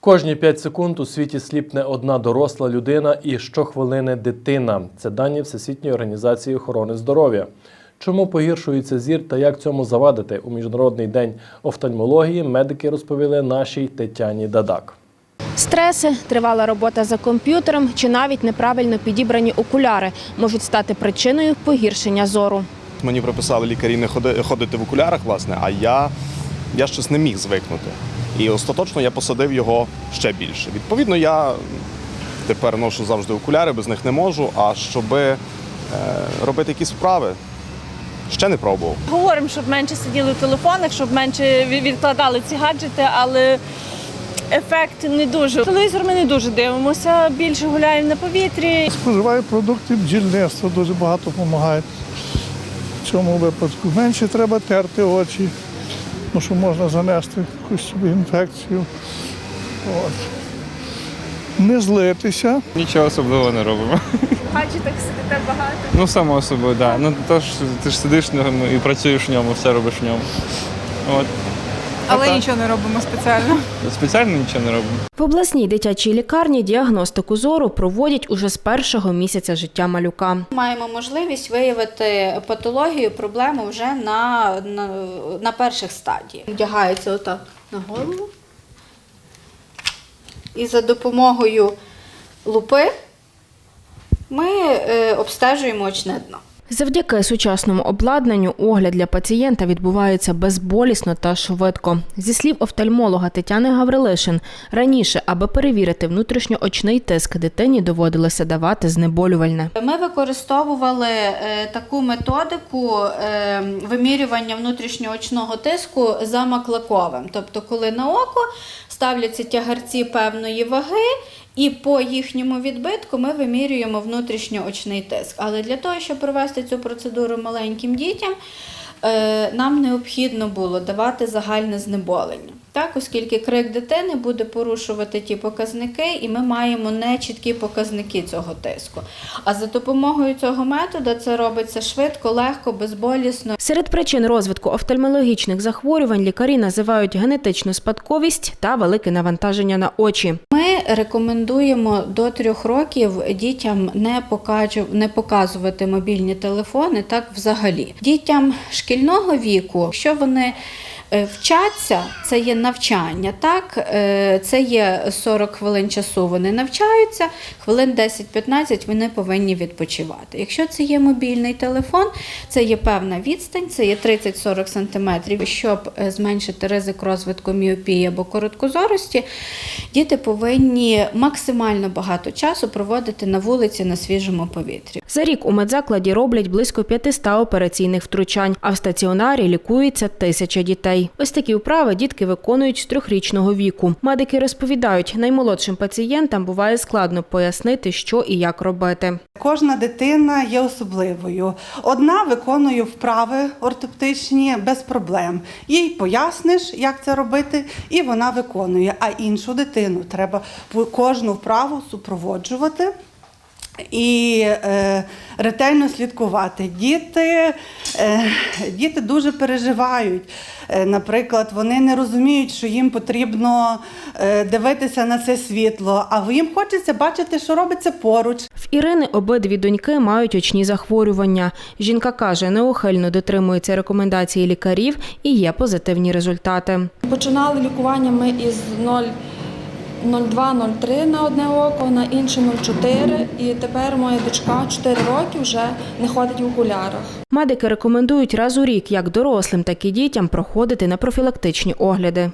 Кожні 5 секунд у світі сліпне одна доросла людина і щохвилини дитина. Це дані Всесвітньої організації охорони здоров'я. Чому погіршується зір та як цьому завадити у міжнародний день офтальмології? Медики розповіли нашій Тетяні Дадак. Стреси, тривала робота за комп'ютером чи навіть неправильно підібрані окуляри можуть стати причиною погіршення зору. Мені прописали лікарі не ходи- ходити в окулярах, власне, а я, я щось не міг звикнути. І остаточно я посадив його ще більше. Відповідно, я тепер ношу завжди окуляри, без них не можу. А щоб е, робити якісь вправи, ще не пробував. Говоримо, щоб менше сиділи в телефонах, щоб менше відкладали ці гаджети, але ефект не дуже. Телевізор ми не дуже дивимося, більше гуляємо на повітрі. Споживаю продукти бджільництва, дуже багато допомагають. В цьому випадку менше треба терти очі, тому що можна занести якусь собі інфекцію. От. Не злитися. Нічого особливого не робимо. В так сидите багато. Ну, само собою, так. Да. Ну то ж ти ж сидиш в ньому і працюєш в ньому, все робиш в ньому. От. Але так. нічого не робимо спеціально. Спеціально нічого не робимо. В обласній дитячій лікарні діагностику зору проводять уже з першого місяця життя малюка. Маємо можливість виявити патологію, проблему вже на, на, на перших стадіях. Вдягається отак на голову. І за допомогою лупи ми е, обстежуємо очне дно. Завдяки сучасному обладнанню огляд для пацієнта відбувається безболісно та швидко. Зі слів офтальмолога Тетяни Гаврилишин, раніше, аби перевірити внутрішньоочний тиск дитині, доводилося давати знеболювальне. Ми використовували е, таку методику е, вимірювання внутрішньоочного тиску за маклаковим. Тобто, коли на око ставляться тягарці певної ваги, і по їхньому відбитку ми вимірюємо внутрішньоочний тиск. Але для того, щоб провести цю процедуру маленьким дітям, е, нам необхідно було давати загальне знеболення. Так, оскільки крик дитини буде порушувати ті показники, і ми маємо нечіткі показники цього тиску. А за допомогою цього методу це робиться швидко, легко, безболісно. Серед причин розвитку офтальмологічних захворювань лікарі називають генетичну спадковість та велике навантаження на очі. Ми рекомендуємо до трьох років дітям не не показувати мобільні телефони так взагалі. Дітям шкільного віку, якщо вони вчаться, це є навчання, так е, це є 40 хвилин часу. Вони навчаються, хвилин 10-15 вони повинні відпочивати. Якщо це є мобільний телефон, це є певна відстань, це є 30-40 см. Щоб е, зменшити ризик розвитку міопії або короткозорості, діти повинні максимально багато часу проводити на вулиці на свіжому повітрі. За рік у медзакладі роблять близько 500 операційних втручань, а в стаціонарі лікується тисяча дітей. Ось такі вправи дітки виконують з трьохрічного віку. Медики розповідають, наймолодшим пацієнтам буває складно пояснити, що і як робити. Кожна дитина є особливою. Одна виконує вправи ортоптичні без проблем. Їй поясниш, як це робити, і вона виконує. А іншу дитину треба кожну вправу супроводжувати. І е, ретельно слідкувати. Діти, е, діти дуже переживають. Е, наприклад, вони не розуміють, що їм потрібно е, дивитися на це світло, а їм хочеться бачити, що робиться поруч. В Ірини обидві доньки мають очні захворювання. Жінка каже, неухильно дотримується рекомендацій лікарів і є позитивні результати. Починали лікування ми із 0 0,2-0,3 на одне око, на інше 0,4. І тепер моя дочка 4 роки вже не ходить в окулярах. Медики рекомендують раз у рік як дорослим, так і дітям проходити на профілактичні огляди.